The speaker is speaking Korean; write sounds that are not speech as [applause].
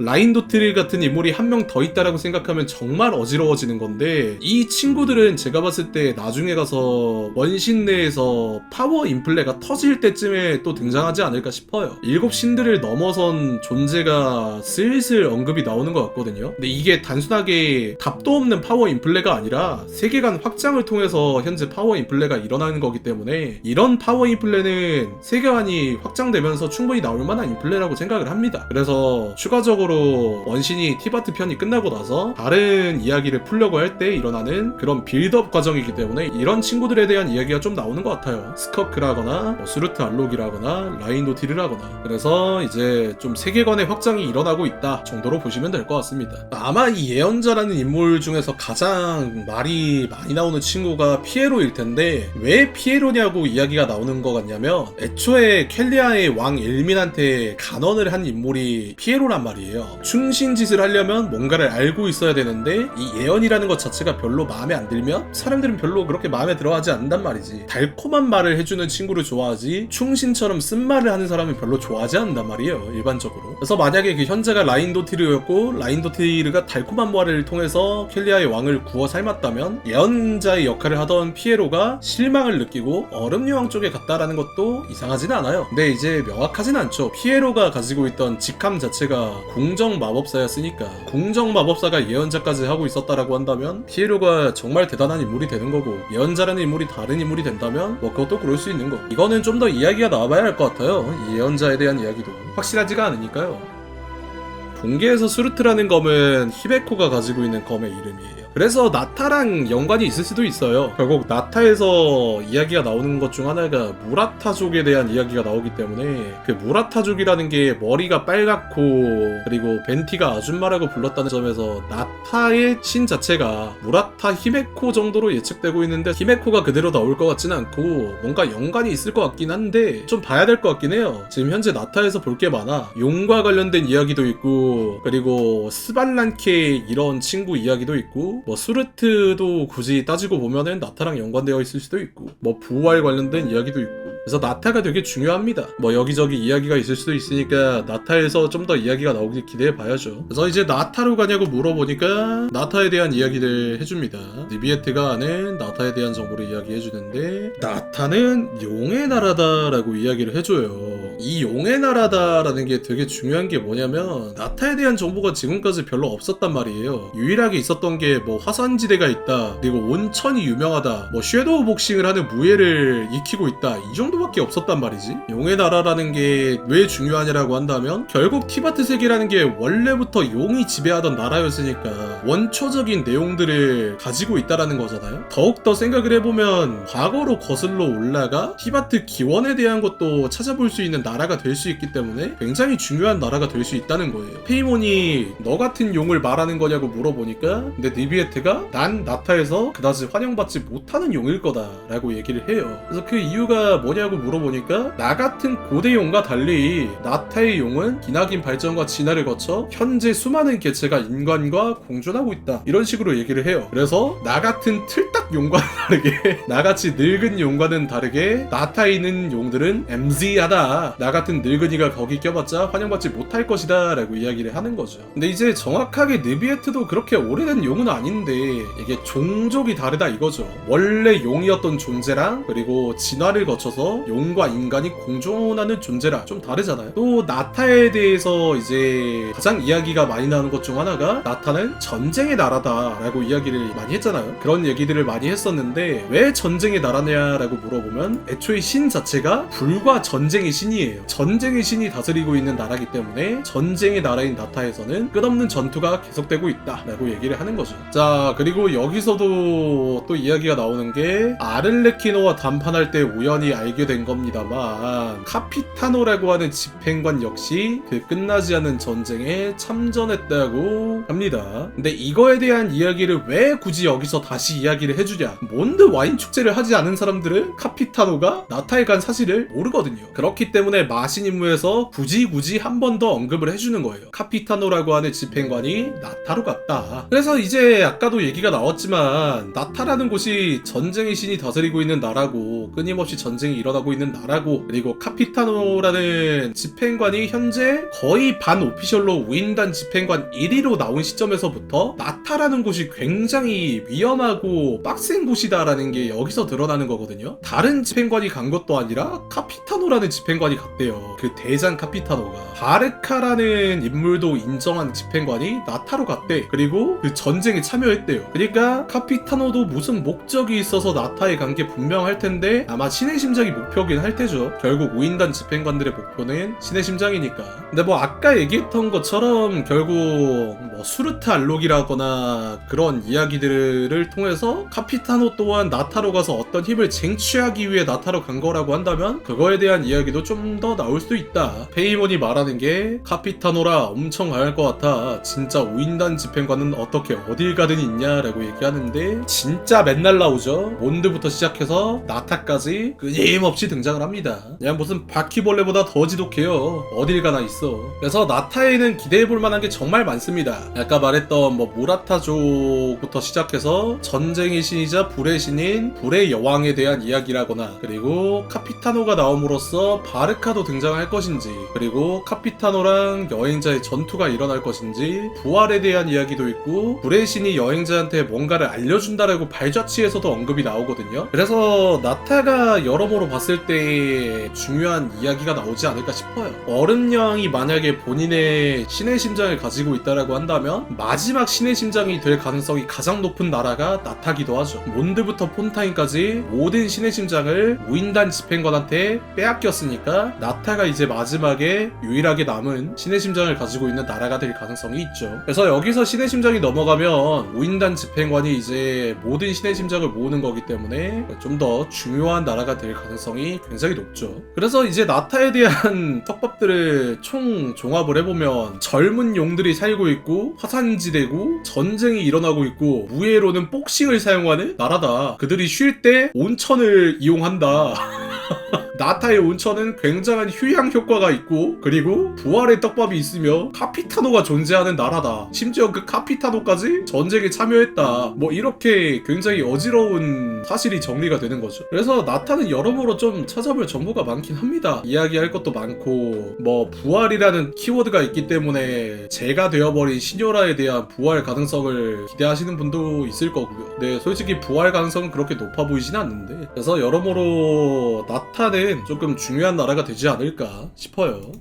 라인 도트릴 같은 인물이 한 명 더 있다라고 생각하면 정말 어지러워지는 건데 이 친구들은 제가 봤을 때 나중에 가서 원신 내에서 파워 인플레가 터질 때쯤에 또 등장하지 않을까 싶어요. 일곱 신들을 넘어선 존재가 슬슬 언급이 나오는 것 같거든요. 근데 이게 단순하게 답도 없는 파워 인플레가 아니라 세계관 확장을 통해서 현재 파워 인플레가 일어나는 거기 때문에 이런 파워 인플레는 세계관이 확장되면서 충분히 나올 만한 인플레라고 생각을 합니다. 그래서 추가적으로 원신이 티바트 편이 끝나고 나서 다른 이야기를 풀려고 할 때 일어나는 그런 빌드업 과정이기 때문에 이런 친구들에 대한 이야기가 좀 나오는 것 같아요. 스커크라거나 뭐 수르트 알록이라거나 라인도티르라거나 그래서 이제 좀 세계관의 확장이 일어나고 있다 정도로 보시면 될 것 같습니다. 아마 이 예언자라는 인물 중에서 가장 말이 많이 나오는 친구가 피에로일 텐데 왜 피에로냐고 이야기가 나오는 것 같냐면 애초에 켈리아의 왕 엘민한테 간언을 한 인물이 피에로란 말이에요. 충신짓을 하려면 뭔가를 알고 있어야 되는데 이 예언이라는 것 자체가 별로 마음에 안 들면 사람들은 별로 그렇게 마음에 들어하지 않는단 말이지. 달콤한 말을 해주는 친구를 좋아하지 충신처럼 쓴 말을 하는 사람은 별로 좋아하지 않는단 말이에요. 일반적으로. 그래서 만약에 그 현재가 라인도티르였고 라인도티르가 달콤한 말을 통해서 켈리아의 왕을 구워 삶았다면 예언자의 역할을 하던 피에로가 실망을 느끼고 얼음 여왕 쪽에 갔다라는 것도 이상하진 않아요. 근데 이제 명확하진 않죠. 피에로가 가지고 있던 직함 자체가 공정 마법사였으니까 공정 마법사가 예언자까지 하고 있었다라고 한다면 피에로가 정말 대단한 인물이 되는 거고 예언자라는 인물이 다른 인물이 된다면 뭐 그것도 그럴 수 있는 거. 이거는 좀 더 이야기가 나와봐야 할 것 같아요. 이 예언자에 대한 이야기도 확실하지가 않으니까요. 본계에서 수르트라는 검은 히베코가 가지고 있는 검의 이름이에요. 그래서 나타랑 연관이 있을 수도 있어요. 결국 나타에서 이야기가 나오는 것 중 하나가 무라타족에 대한 이야기가 나오기 때문에 그 무라타족이라는 게 머리가 빨갛고 그리고 벤티가 아줌마라고 불렀다는 점에서 나타의 신 자체가 무라타 히메코 정도로 예측되고 있는데 히메코가 그대로 나올 것 같지는 않고 뭔가 연관이 있을 것 같긴 한데 좀 봐야 될 것 같긴 해요. 지금 현재 나타에서 볼 게 많아. 용과 관련된 이야기도 있고 그리고 스발란케 이런 친구 이야기도 있고 뭐 수르트도 굳이 따지고 보면은 나타랑 연관되어 있을 수도 있고 뭐 부활 관련된 이야기도 있고 그래서 나타가 되게 중요합니다. 뭐 여기저기 이야기가 있을 수도 있으니까 나타에서 좀 더 이야기가 나오길 기대해 봐야죠. 그래서 이제 나타로 가냐고 물어보니까 나타에 대한 이야기를 해줍니다. 니비에트가 아는 나타에 대한 정보를 이야기해 주는데 나타는 용의 나라다라고 이야기를 해줘요. 이 용의 나라다라는 게 되게 중요한 게 뭐냐면 나타에 대한 정보가 지금까지 별로 없었단 말이에요. 유일하게 있었던 게 뭐 화산지대가 있다, 그리고 온천이 유명하다, 뭐 섀도우 복싱을 하는 무예를 익히고 있다 이 정도밖에 없었단 말이지. 용의 나라라는 게 왜 중요하냐라고 한다면 결국 티바트 세계라는 게 원래부터 용이 지배하던 나라였으니까 원초적인 내용들을 가지고 있다라는 거잖아요. 더욱더 생각을 해보면 과거로 거슬러 올라가 티바트 기원에 대한 것도 찾아볼 수 있는 나라가 될 수 있기 때문에 굉장히 중요한 나라가 될 수 있다는 거예요. 페이몬이 너 같은 용을 말하는 거냐고 물어보니까 근데 니비에트가 난 나타에서 그다지 환영받지 못하는 용일 거다라고 얘기를 해요. 그래서 그 이유가 뭐냐고 물어보니까 나 같은 고대 용과 달리 나타의 용은 기나긴 발전과 진화를 거쳐 현재 수많은 개체가 인간과 공존하고 있다. 이런 식으로 얘기를 해요. 그래서 나 같은 틀딱 용과는 다르게 [laughs] 나같이 늙은 용과는 다르게 나타에 있는 용들은 MZ하다. 나 같은 늙은이가 거기 껴봤자 환영받지 못할 것이다. 라고 이야기를 하는 거죠. 근데 이제 정확하게 느비에트도 그렇게 오래된 용은 아닌데 이게 종족이 다르다 이거죠. 원래 용이었던 존재랑 그리고 진화를 거쳐서 용과 인간이 공존하는 존재랑 좀 다르잖아요. 또 나타에 대해서 이제 가장 이야기가 많이 나오는 것 중 하나가 나타는 전쟁의 나라다 라고 이야기를 많이 했잖아요. 그런 얘기들을 많이 했었는데 왜 전쟁의 나라냐라고 물어보면 애초에 신 자체가 불과 전쟁의 신이에요. 전쟁의 신이 다스리고 있는 나라기 때문에 전쟁의 나라인 나타에서는 끝없는 전투가 계속되고 있다라고 얘기를 하는 거죠. 자 그리고 여기서도 또 이야기가 나오는 게 아를레키노와 담판할 때 우연히 알게 된 겁니다만 카피타노라고 하는 집행관 역시 그 끝나지 않은 전쟁에 참전했다고 합니다. 근데 이거에 대한 이야기를 왜 굳이 여기서 다시 이야기를 해주 해주냐. 몬드 와인 축제를 하지 않은 사람들은 카피타노가 나타에 간 사실을 모르거든요. 그렇기 때문에 마신 임무에서 굳이 굳이 한 번 더 언급을 해주는 거예요. 카피타노라고 하는 집행관이 나타로 갔다. 그래서 이제 아까도 얘기가 나왔지만 나타라는 곳이 전쟁의 신이 다스리고 있는 나라고 끊임없이 전쟁이 일어나고 있는 나라고 그리고 카피타노라는 집행관이 현재 거의 반 오피셜로 우인단 집행관 1위로 나온 시점에서부터 나타 라는 곳이 굉장히 위험하고 빡센 곳이다라는 게 여기서 드러나는 거거든요. 다른 집행관이 간 것도 아니라 카피타노라는 집행관이 갔대요. 그 대장 카피타노가 바르카라는 인물도 인정한 집행관이 나타로 갔대. 그리고 그 전쟁에 참여했대요. 그러니까 카피타노도 무슨 목적이 있어서 나타에 간 게 분명할 텐데 아마 신의 심장이 목표긴 할 테죠. 결국 우인단 집행관들의 목표는 신의 심장이니까. 근데 뭐 아까 얘기했던 것처럼 결국 뭐 수르트 알록이라거나 그런 이야기들을 통해서 카피타노 또한 나타로 가서 어떤 힘을 쟁취하기 위해 나타로 간 거라고 한다면 그거에 대한 이야기도 좀 더 나올 수도 있다. 페이몬이 말하는 게 카피타노라 엄청 강할 것 같아. 진짜 우인단 집행관은 어떻게 어딜 가든 있냐라고 얘기하는데 진짜 맨날 나오죠. 몬드부터 시작해서 나타까지 끊임없이 등장을 합니다. 그냥 무슨 바퀴벌레보다 더 지독해요. 어딜 가나 있어. 그래서 나타에는 기대해볼 만한 게 정말 많습니다. 아까 말했던 뭐 모라타 족부터 시작해서 전쟁의 신이자 불의 신인 불의 여왕에 대한 이야기라거나 그리고 카피타노가 나옴으로써 바르카도 등장할 것인지 그리고 카피타노랑 여행자의 전투가 일어날 것인지 부활에 대한 이야기도 있고 불의 신이 여행자한테 뭔가를 알려준다라고 발자취에서도 언급이 나오거든요. 그래서 나타가 여러모로 봤을 때 중요한 이야기가 나오지 않을까 싶어요. 얼음 여왕이 만약에 본인의 신의 심장을 가지고 있다라고 한다면 마지막 신의 심장 이 될 가능성이 가장 높은 나라가 나타기도 하죠. 몬드부터 폰타인까지 모든 신의 심장을 우인단 집행관한테 빼앗겼으니까 나타가 이제 마지막에 유일하게 남은 신의 심장을 가지고 있는 나라가 될 가능성이 있죠. 그래서 여기서 신의 심장이 넘어가면 우인단 집행관이 이제 모든 신의 심장을 모으는 거기 때문에 좀 더 중요한 나라가 될 가능성이 굉장히 높죠. 그래서 이제 나타에 대한 [laughs] 떡밥들을 총 종합을 해보면 젊은 용들이 살고 있고 화산지대고 전 쟁이 일어나고 있고 무예로는 복싱을 사용하는 나라다. 그들이 쉴 때 온천을 이용한다. [laughs] 나타의 온천은 굉장한 휴양 효과가 있고 그리고 부활의 떡밥이 있으며 카피타노가 존재하는 나라다. 심지어 그 카피타노까지 전쟁에 참여했다. 뭐 이렇게 굉장히 어지러운 사실이 정리가 되는 거죠. 그래서 나타는 여러모로 좀 찾아볼 정보가 많긴 합니다. 이야기할 것도 많고 뭐 부활이라는 키워드가 있기 때문에 제가 되어버린 시녀라에 대한 부활 가능성을 기대하시는 분도 있을 거고요. 네, 솔직히 부활 가능성은 그렇게 높아 보이진 않는데 그래서 여러모로 나타는 조금 중요한 나라가 되지 않을까 싶어요.